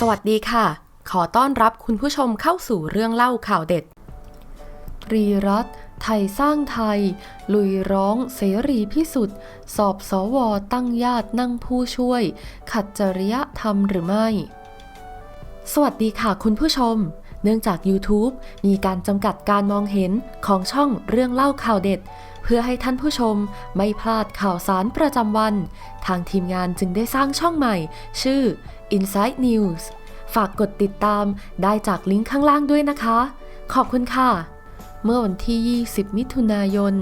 สวัสดีค่ะ ขอต้อนรับคุณผู้ชมเข้าสู่เรื่องเล่าข่าวเด็ด รีรัตไทยสร้างไทย ลุยร้องเสรีพิสุทธิ์ สอบสวตั้งญาตินั่งผู้ช่วย ขัดจริยธรรมหรือไม่ สวัสดีค่ะคุณผู้ชม เนื่องจาก YouTube มีการจำกัดการมองเห็นของช่องเรื่องเล่าข่าวเด็ด เพื่อให้ท่านผู้ชมไม่พลาดข่าวสารประจำวัน ทางทีมงานจึงได้สร้างช่องใหม่ ชื่อ Inside News ฝากกดติดตามได้จากลิงก์ข้างล่างด้วยนะคะ ขอบคุณค่ะ เมื่อวันที่ 20 มิถุนายน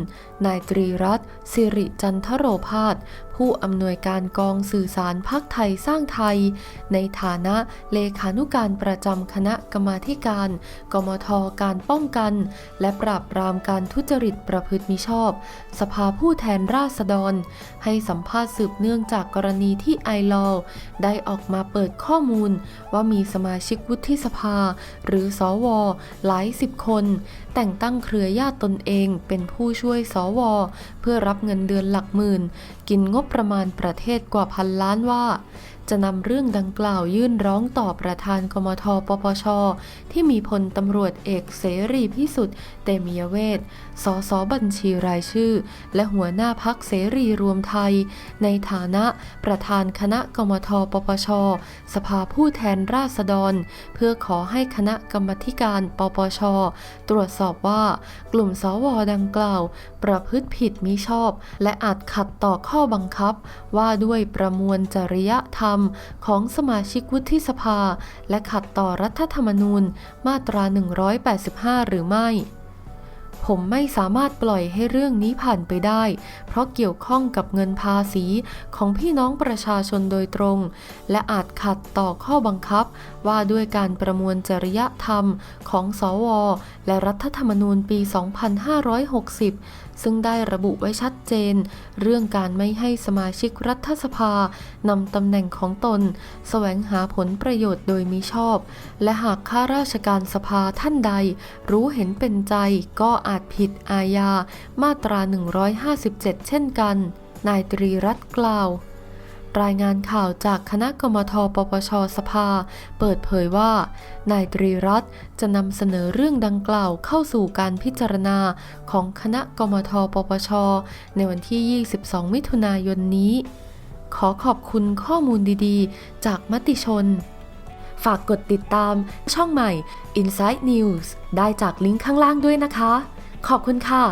นายตรีรัตน์สิริจันทโรพาสผู้อำนวยการกองสื่อสารพักไทยสร้างไทย ในฐานะเลขานุการประจำคณะกรรมาการ กมทการป้องกัน และปราบปรามการทุจริตประพฤติมิชอบ สภาผู้แทนราษฎร ให้สัมภาษณ์สืบเนื่องจากกรณีที่ไอลอได้ออกมาเปิดข้อมูล ว่ามีสมาชิกวุฒิสภา หรือสวหลายสิบคน แต่งตั้งเครือญาติตนเองเป็นผู้ช่วยสว เพื่อรับเงินเดือนหลักหมื่น กินงบประมาณประเทศกว่าพันล้านว่าจะนำเรื่องดังกล่าวยื่นร้องต่อประธานกมทปปช ที่มีพลตำรวจเอกเสรีพิสุทธิ์เตมียเวทสสบัญชีรายชื่อ และหัวหน้าพักเสรีรวมไทย ในฐานะประธานคณะกมทปปช สภาผู้แทนราษฎร เพื่อขอให้คณะกรรมธิการปปช ตรวจสอบว่ากลุ่มสวดังกล่าว ประพฤติผิดมิชอบ และอาจขัดต่อข้อบังคับ ว่าด้วยประมวลจริยธรรมของสมาชิกวุฒิสภา และขัดต่อรัฐธรรมนูญมาตรา 185 หรือไม่ ผมไม่สามารถปล่อยให้เรื่องนี้ผ่านไปได้ เพราะเกี่ยวข้องกับเงินภาษีของพี่น้องประชาชนโดยตรง และอาจขัดต่อข้อบังคับ ว่าด้วยการประมวลจริยธรรมของสว และรัฐธรรมนูญปี 2560 ซึ่งได้ระบุไว้ชัดเจน เรื่องการไม่ให้สมาชิกรัฐสภานำตำแหน่งของตน แสวงหาผลประโยชน์โดยมิชอบ และหากข้าราชการสภาท่านใด รู้เห็นเป็นใจก็อาจผิดอาญามาตรา 157 เช่นกัน นายตรีรัตน์กล่าว รายงานข่าวจากคณะกรรมทปปชสภา เปิดเผยว่า นายตรีรัตน์จะนำเสนอเรื่องดังกล่าวเข้าสู่การพิจารณาของคณะกรรมทปปช ในวันที่ 22 มิถุนายนนี้ ขอขอบคุณข้อมูลดีๆ จากมติชนฝากกดติดตามช่องใหม่ Inside News ได้จากลิงก์ข้างล่างด้วยนะคะ ขอบคุณค่ะ